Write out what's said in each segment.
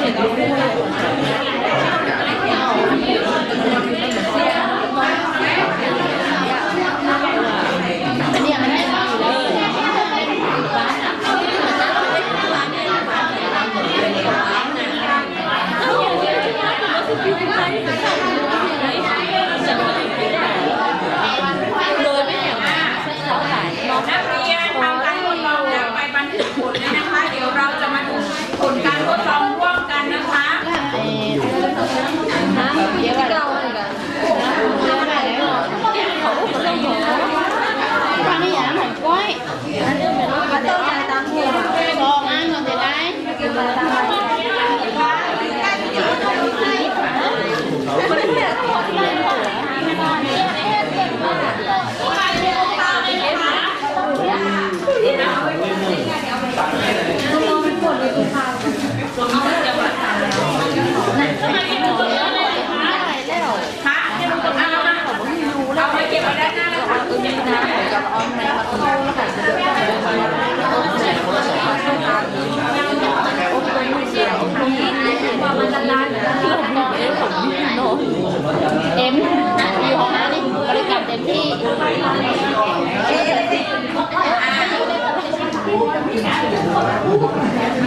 Gracias.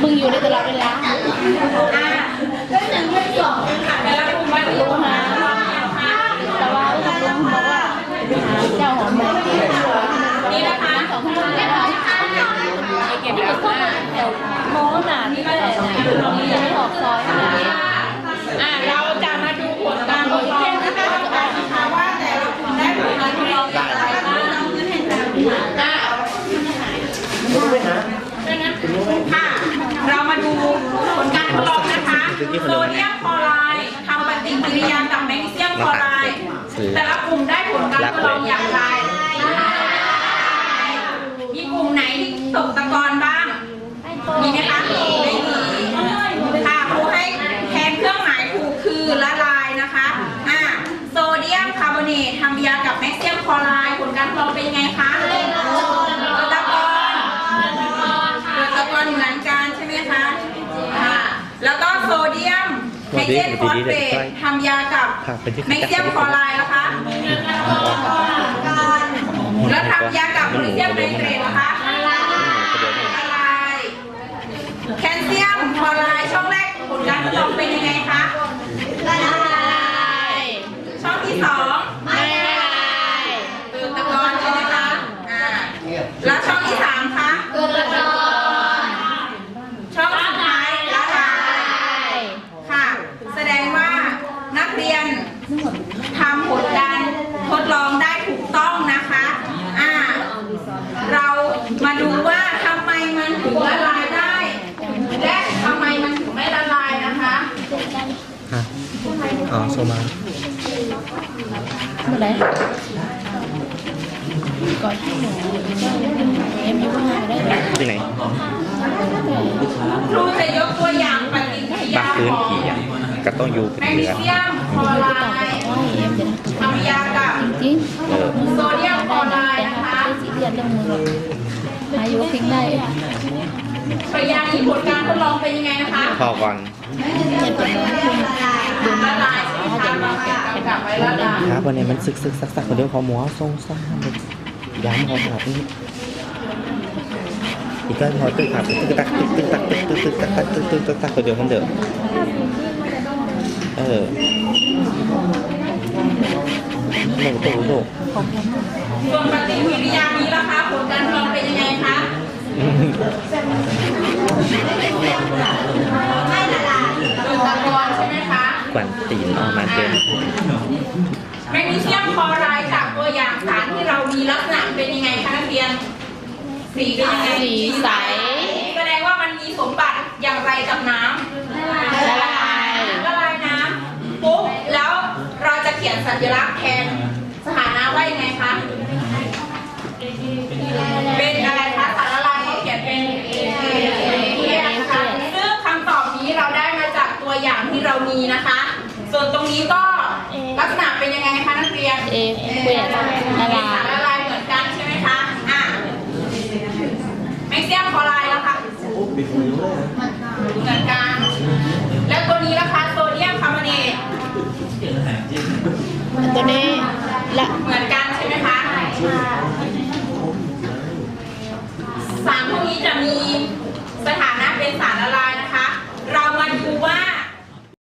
มึงอยู่ในตลอดเวลา อ่าค่ะแต่ละกลุ่มมาดู ลุงหาแต่ว่าลุงบอกว่าเจ้าหอมแบบ นี่นะคะ สองคนแล้วเก็บที่เป็นต้นแถวโม้หนาที่ไม่ได้เรายังไม่ออกซอยขนาดนี้ อ่าเราจะมาดูผลการทดลองนะคะนะคะว่าแต่ละกลุ่มได้ผลการทดลองอย่างไรบ้างอ่า ค่ะ เรามาดูผลการทดลองนะคะโซเดียมคลอไรด์ทำปฏิกิริยากับแมกนีเซียมคลอไรด์แต่ละกลุ่มได้ผลการทดลองอย่างไร โซเดียมไฮเดรนฟอสเฟตทำยากับแมกนีเซียมคลอไรด์นะคะ แล้วทำยากับโพแทสเซียมไนเตรตนะคะละลายแคลเซียมคลอไรด์ช่องแรกผลการทดลองเป็นยังไงคะละลายช่องที่สอง ไม่ได้ เกิดตะกอนใช่ไหมคะอ่าแล้วช่องที่สามคะ เกิดละก่อน ช่องสุดท้ายละลายค่ะ แสดงว่านักเรียนทำผลการทดลองได้ถูกต้องนะคะอ่า เรามาดูว่าทำไมมันถึงละลายได้ และทำไมมันถึงไม่ละลายนะคะ ฮะอ๋อโซมา เมื่อไหร่ก่อนที่หนูเอ็มอยู่ข้างในได้ไหมที่ไหนครูจะยกตัวอย่างปฏิกิริบัยากพื้นของผีอะก็ต้องอยู่เป็แมนกนีเดือนเซียมคลอไรด์ว่าเอ็มจะทำยากับจริงเออโซเดียมคลอไรด์แต่นะถ้าคะเป็นสีเลือดเรื่องมืออายุทิ้งได้ปริยานี้ผลการทดลองเป็นยังไงนะคะพอก่อนเจ็บปวดน้องคุณละลายใช่ไหมคะเรา ครับวันนี้มันซึกซึกซักซักคนเดียวพอหมัวทรงซ่าเลยย้ำเขาแบบนี้อีกก็พอตึกขับตึกตักตึกตึกตักตึกตึกตึกตักตึกตึกตึกตักคนเดียวคนเดิมเออโลกโตโลกส่วนปฏิกิริยานี้ล่ะคะผลการทดลองเป็นยังไงคะโดยตะกอนใช่ไหมคะ กวนตีนออกมาเต็มแมกนีเซียมคลอไรด์จากตัวอย่างสารที่เรามีลักษณะเป็นยังไงคะนักเรียน สีเป็นยังไงสีใส แสดงว่ามันมีสมบัติอย่างไรกับน้ำละลายละลายน้ำปุ๊บแล้วเราจะเขียนสัญลักษณ์แทนสถานะว่ายังไงคะเป็นอะไรคะ ตัวอย่างที่เรามีนะคะ ส่วนตรงนี้ก็ลักษณะเป็นยังไงคะนักเรียนเปลี่ยนละลายละลายเหมือนกันใช่ไหมคะอะไม่เซี่ยมคอไรด์แล้วค่ะเหมือนกัน แล้วตัวนี้นะคะโซเดียมคาร์บอเนตตัวนี้ละเหมือนกันใช่ไหมคะสารพวกนี้จะมีสถานะเป็นสารละลาย